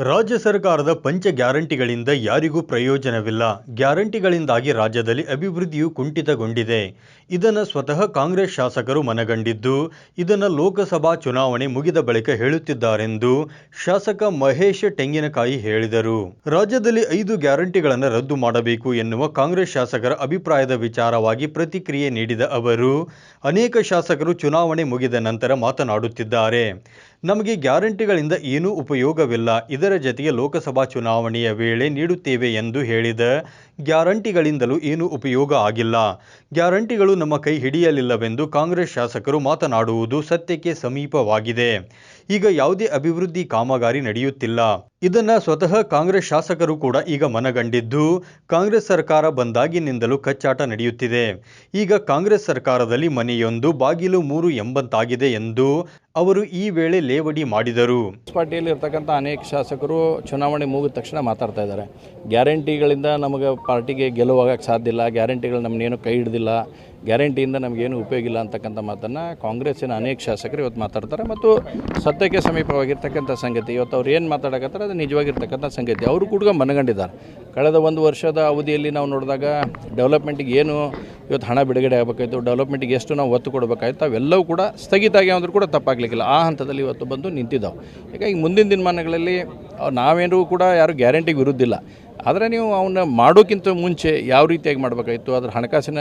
ರಾಜ್ಯ ಸರ್ಕಾರದ ಪಂಚ ಗ್ಯಾರಂಟಿಗಳಿಂದ ಯಾರಿಗೂ ಪ್ರಯೋಜನವಿಲ್ಲ. ಗ್ಯಾರಂಟಿಗಳಿಂದಾಗಿ ರಾಜ್ಯದಲ್ಲಿ ಅಭಿವೃದ್ಧಿಯು ಕುಂಠಿತಗೊಂಡಿದೆ. ಇದನ್ನು ಸ್ವತಃ ಕಾಂಗ್ರೆಸ್ ಶಾಸಕರು ಮನಗಂಡಿದ್ದು, ಇದನ್ನು ಲೋಕಸಭಾ ಚುನಾವಣೆ ಮುಗಿದ ಬಳಿಕ ಹೇಳುತ್ತಿದ್ದಾರೆಂದು ಶಾಸಕ ಮಹೇಶ್ ತೆಂಗಿನಕಾಯಿ ಹೇಳಿದರು. ರಾಜ್ಯದಲ್ಲಿ ಐದು ಗ್ಯಾರಂಟಿಗಳನ್ನು ರದ್ದು ಮಾಡಬೇಕು ಎನ್ನುವ ಕಾಂಗ್ರೆಸ್ ಶಾಸಕರ ಅಭಿಪ್ರಾಯದ ವಿಚಾರವಾಗಿ ಪ್ರತಿಕ್ರಿಯೆ ನೀಡಿದ ಅವರು, ಅನೇಕ ಶಾಸಕರು ಚುನಾವಣೆ ಮುಗಿದ ನಂತರ ಮಾತನಾಡುತ್ತಿದ್ದಾರೆ. ನಮಗೆ ಗ್ಯಾರಂಟಿಗಳಿಂದ ಏನೂ ಉಪಯೋಗವಿಲ್ಲ. ಇದರ ಜತೆಗೆ ಲೋಕಸಭಾ ಚುನಾವಣೆಯ ವೇಳೆ ನೀಡುತ್ತೇವೆ ಎಂದು ಹೇಳಿದ ಗ್ಯಾರಂಟಿಗಳಿಂದಲೂ ಏನೂ ಉಪಯೋಗ ಆಗಿಲ್ಲ. ಗ್ಯಾರಂಟಿಗಳು ನಮ್ಮ ಕೈ ಹಿಡಿಯಲಿಲ್ಲವೆಂದು ಕಾಂಗ್ರೆಸ್ ಶಾಸಕರು ಮಾತನಾಡುವುದು ಸತ್ಯಕ್ಕೆ ಸಮೀಪವಾಗಿದೆ. ಈಗ ಯಾವುದೇ ಅಭಿವೃದ್ಧಿ ಕಾಮಗಾರಿ ನಡೆಯುತ್ತಿಲ್ಲ. ಇದನ್ನ ಸ್ವತಃ ಕಾಂಗ್ರೆಸ್ ಶಾಸಕರು ಕೂಡ ಈಗ ಮನಗಂಡಿದ್ದು, ಕಾಂಗ್ರೆಸ್ ಸರ್ಕಾರ ಬಂದಾಗಿನಿಂದಲೂ ಕಚ್ಚಾಟ ನಡೆಯುತ್ತಿದೆ. ಈಗ ಕಾಂಗ್ರೆಸ್ ಸರ್ಕಾರದಲ್ಲಿ ಮನೆಯೊಂದು, ಬಾಗಿಲು ಮೂರು ಎಂಬಂತಾಗಿದೆ ಎಂದು ಅವರು ಈ ವೇಳೆ ಲೇವಡಿ ಮಾಡಿದರು. ಪಾರ್ಟಿಯಲ್ಲಿ ಇರ್ತಕ್ಕಂಥ ಅನೇಕ ಶಾಸಕರು ಚುನಾವಣೆ ಮುಗಿದ ತಕ್ಷಣ ಮಾತಾಡ್ತಾ ಇದ್ದಾರೆ. ಗ್ಯಾರಂಟಿಗಳಿಂದ ನಮಗೆ ಪಾರ್ಟಿಗೆ ಗೆಲುವಾಗಕ್ಕೆ ಸಾಧ್ಯ ಇಲ್ಲ, ಗ್ಯಾರಂಟಿಗಳು ನಮ್ಮನ್ನೇನು ಕೈ ಹಿಡ್ದಿಲ್ಲ, ಗ್ಯಾರಂಟಿಯಿಂದ ನಮಗೇನು ಉಪಯೋಗ ಇಲ್ಲ ಅಂತಕ್ಕಂಥ ಮಾತನ್ನು ಕಾಂಗ್ರೆಸ್ಸಿನ ಅನೇಕ ಶಾಸಕರು ಇವತ್ತು ಮಾತಾಡ್ತಾರೆ. ಮತ್ತು ಸತ್ಯಕ್ಕೆ ಸಮೀಪವಾಗಿರ್ತಕ್ಕಂಥ ಸಂಗತಿ, ಇವತ್ತು ಅವ್ರು ಏನು ಮಾತಾಡಕತ್ತಾರೆ ಅದು ನಿಜವಾಗಿರ್ತಕ್ಕಂಥ ಸಂಗತಿ. ಅವರು ಕೂಡ ಮನಗಂಡಿದ್ದಾರೆ. ಕಳೆದ ಒಂದು ವರ್ಷದ ಅವಧಿಯಲ್ಲಿ ನಾವು ನೋಡಿದಾಗ ಡೆವಲಪ್ಮೆಂಟಿಗೆ ಏನು ಇವತ್ತು ಹಣ ಬಿಡುಗಡೆ ಆಗಬೇಕಾಯ್ತು, ಡೆವಲಪ್ಮೆಂಟಿಗೆ ಎಷ್ಟು ನಾವು ಒತ್ತು ಕೊಡಬೇಕಾಯ್ತು, ಅವೆಲ್ಲವೂ ಕೂಡ ಸ್ಥಗಿತ ಆಗ್ಯಾವಂದ್ರೂ ಕೂಡ ತಪ್ಪಾಗಲಿಕ್ಕಿಲ್ಲ. ಆ ಹಂತದಲ್ಲಿ ಇವತ್ತು ಬಂದು ನಿಂತಿದ್ದಾವೆ. ಹೀಗಾಗಿ ಮುಂದಿನ ದಿನಮಾನಗಳಲ್ಲಿ ನಾವೇನೂ ಕೂಡ ಯಾರು ಗ್ಯಾರಂಟಿಗೆ ವಿರುದ್ಧಿಲ್ಲ ಆದರೆ ನೀವು ಅವನ್ನ ಮಾಡೋಕ್ಕಿಂತ ಮುಂಚೆ ಯಾವ ರೀತಿಯಾಗಿ ಮಾಡಬೇಕಾಗಿತ್ತು? ಅದರ ಹಣಕಾಸಿನ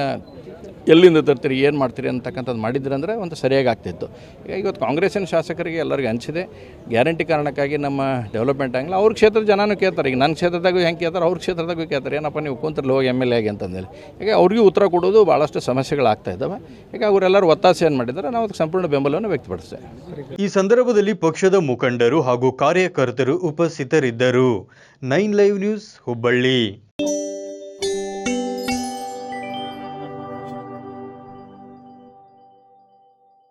ಎಲ್ಲಿಂದ ತರ್ತೀರಿ, ಏನು ಮಾಡ್ತೀರಿ ಅಂತಕ್ಕಂಥದ್ದು ಮಾಡಿದ್ರಿ ಅಂದರೆ ಒಂದು ಸರಿಯಾಗಿ ಆಗ್ತಿತ್ತು. ಈಗ ಇವತ್ತು ಕಾಂಗ್ರೆಸ್ಸಿನ ಶಾಸಕರಿಗೆ ಎಲ್ಲರಿಗೂ ಅನಿಸಿದೆ, ಗ್ಯಾರಂಟಿ ಕಾರಣಕ್ಕಾಗಿ ನಮ್ಮ ಡೆವಲಪ್ಮೆಂಟ್ ಆಗಲ್ಲ ಅವ್ರ ಕ್ಷೇತ್ರದ ಜನನೂ ಕೇಳ್ತಾರೆ. ಈಗ ನನ್ನ ಕ್ಷೇತ್ರದಾಗೂ ಹೆಂಗೆ ಕೇಳ್ತಾರೆ, ಅವ್ರ ಕ್ಷೇತ್ರದಾಗೂ ಕೇಳ್ತಾರೆ. ಏನಪ್ಪ ನೀವು ಕುಂತ್ರಲ್ಲ ಹೋಗಿ ಎಂ ಎಲ್ ಎ ಆಗಿ ಅಂತಂದೇಳಿ. ಈಗ ಅವ್ರಿಗೂ ಉತ್ತರ ಕೊಡೋದು ಭಾಳಷ್ಟು ಸಮಸ್ಯೆಗಳಾಗ್ತಾ ಇದ್ದಾವೆ. ಈಗ ಅವರೆಲ್ಲರೂ ಒತ್ತಾಸೆ ಏನು ಮಾಡಿದ್ದಾರೆ, ನಾವು ಅದಕ್ಕೆ ಸಂಪೂರ್ಣ ಬೆಂಬಲವನ್ನು ವ್ಯಕ್ತಪಡಿಸ್ತೇವೆ. ಈ ಸಂದರ್ಭದಲ್ಲಿ ಪಕ್ಷದ ಮುಖಂಡರು ಹಾಗೂ ಕಾರ್ಯಕರ್ತರು ಉಪಸ್ಥಿತರಿದ್ದರು. Nine live news Hubballi.